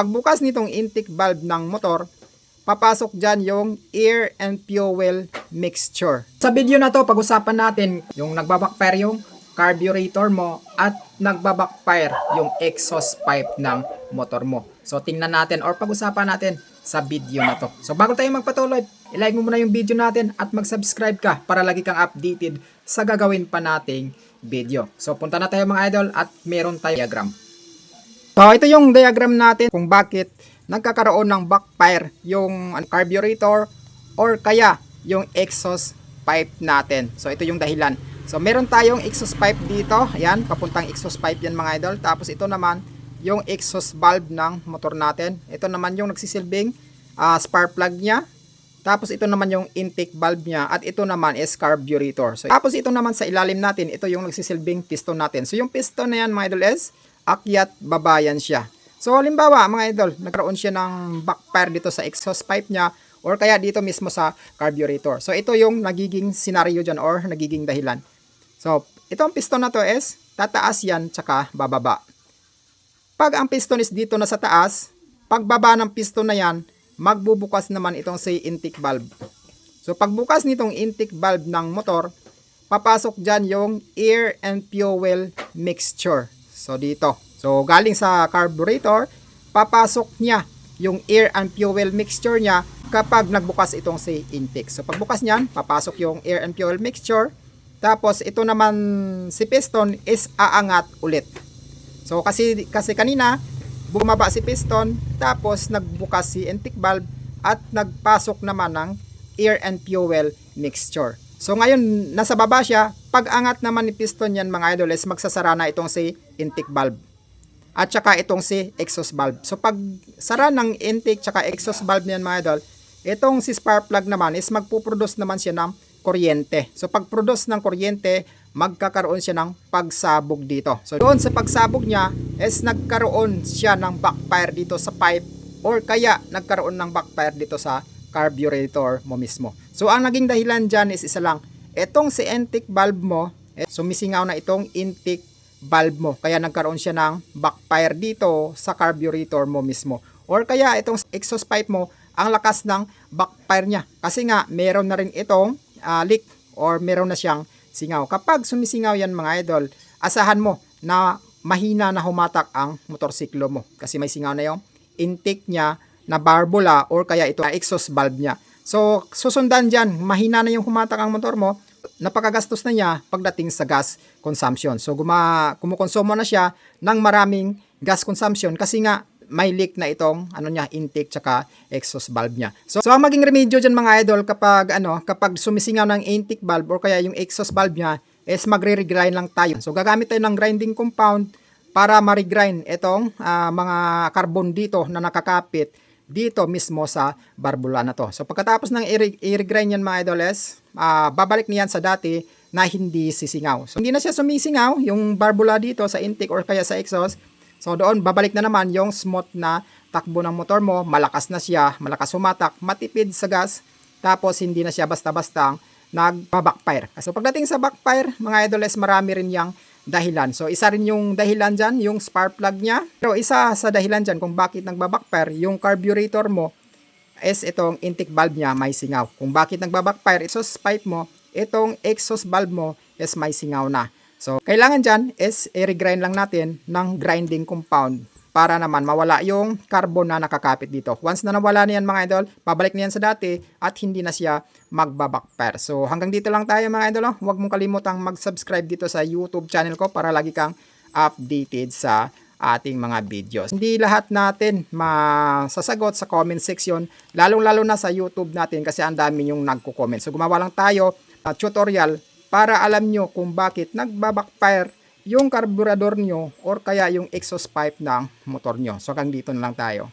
pagbukas nitong intake valve ng motor, papasok dyan yung air and fuel mixture. Sa video na to, pag-usapan natin yung nagbabackfire yung carburetor mo at nagbabackfire yung exhaust pipe ng motor mo. So tingnan natin or pag-usapan natin sa video na to. So bago tayo magpatuloy, ilike mo muna yung video natin at mag-subscribe ka para lagi kang updated sa gagawin pa nating video. So punta na tayo mga idol at meron tayo diagram. So ito yung diagram natin kung bakit nagkakaroon ng backfire yung ano, carburetor or kaya yung exhaust pipe natin. So ito yung dahilan. So meron tayong exhaust pipe dito. Ayan, papuntang exhaust pipe yan mga idol. Tapos ito naman yung exhaust valve ng motor natin. Ito naman yung nagsisilbing ah, spark plug niya. Tapos ito naman yung intake valve niya at ito naman is carburetor. So tapos ito naman sa ilalim natin, ito yung nagsisilbing piston natin. So yung piston na yan mga idol is akyat babayan siya. So halimbawa mga idol, nagkaroon siya ng backfire dito sa exhaust pipe niya or kaya dito mismo sa carburetor. So ito yung nagiging scenario dyan or nagiging dahilan. So itong piston na to is tataas yan tsaka bababa. Pag ang piston is dito na sa taas, pagbaba ng piston na yan, magbubukas naman itong say intake valve. So pagbukas nitong intake valve ng motor, papasok dyan yung air and fuel mixture. So dito. So galing sa carburetor, papasok niya yung air and fuel mixture niya kapag nagbukas itong say intake. So pagbukas niyan, papasok yung air and fuel mixture. Tapos ito naman si piston is aangat ulit. So kasi kasi kanina bumaba si piston tapos nagbukas si intake valve at nagpasok naman ng air and fuel mixture. So ngayon nasa baba siya, pag angat naman ni piston yan mga idol is magsasara na itong si intake valve. At saka itong si exhaust valve. So pag sara ng intake tsaka exhaust valve niyan mga idol, itong si spark plug naman is magpuproduce naman siya ng kuryente. So pag produce ng kuryente, magkakaroon siya ng pagsabog dito. So doon sa pagsabog niya is nagkaroon siya ng backfire dito sa pipe or kaya nagkaroon ng backfire dito sa carburetor mo mismo. So ang naging dahilan dyan is isa lang. Itong si intake valve mo, eh, sumisingaw na itong intake valve mo. Kaya nagkaroon siya ng backfire dito sa carburetor mo mismo. Or kaya itong exhaust pipe mo, ang lakas ng backfire niya. Kasi nga, meron na rin itong ah, leak or meron na siyang singaw. Kapag sumisingaw yan mga idol, asahan mo na mahina na humatak ang motorsiklo mo. Kasi may singaw na yung intake niya na barbula or kaya ito na exhaust valve niya. So, susundan dyan, mahina na yung humatak ang motor mo, napakagastos na niya pagdating sa gas consumption. So, guma, kumukonsumo na siya ng maraming gas consumption kasi nga may leak na itong ano niya intake tsaka exhaust valve niya. So, so ang maging remedyo diyan mga idol kapag ano kapag sumisingaw ng intake valve or kaya yung exhaust valve niya is magre-regrind lang tayo. So gagamit tayo ng grinding compound para ma-regrind itong ah, mga carbon dito na nakakapit dito mismo sa barbula na to. So pagkatapos ng i-regrind yan mga idoles, ah, babalik niyan sa dati na hindi sisingaw. So hindi na siya sumisingaw yung barbula dito sa intake or kaya sa exhaust. So doon babalik na naman yung smooth na takbo ng motor mo, malakas na siya, malakas humatak, matipid sa gas, tapos hindi na siya basta-bastang nagpa-backfire. So pagdating sa backfire, mga idoles, marami rin yang dahilan. So isa rin yung dahilan dyan, yung spark plug niya. Pero isa sa dahilan dyan kung bakit nagba-backfire, yung carburetor mo is itong intake valve niya may singaw. Kung bakit nagba-backfire, exhaust pipe mo, itong exhaust valve mo is may singaw na. So, kailangan dyan is i-regrind lang natin ng grinding compound para naman mawala yung carbon na nakakapit dito. Once na nawala na yan mga idol, babalik na yan sa dati at hindi na siya magbabackfire. So hanggang dito lang tayo mga idol. oh. Huwag mong kalimutang mag-subscribe dito sa YouTube channel ko para lagi kang updated sa ating mga videos. Hindi lahat natin masasagot sa comment section, lalong-lalo na sa YouTube natin kasi ang dami yung nagko-comment. So gumawa lang tayo uh, tutorial para alam nyo kung bakit nagbabackfire yung karburador nyo or kaya yung exhaust pipe ng motor nyo. So hanggang dito na lang tayo.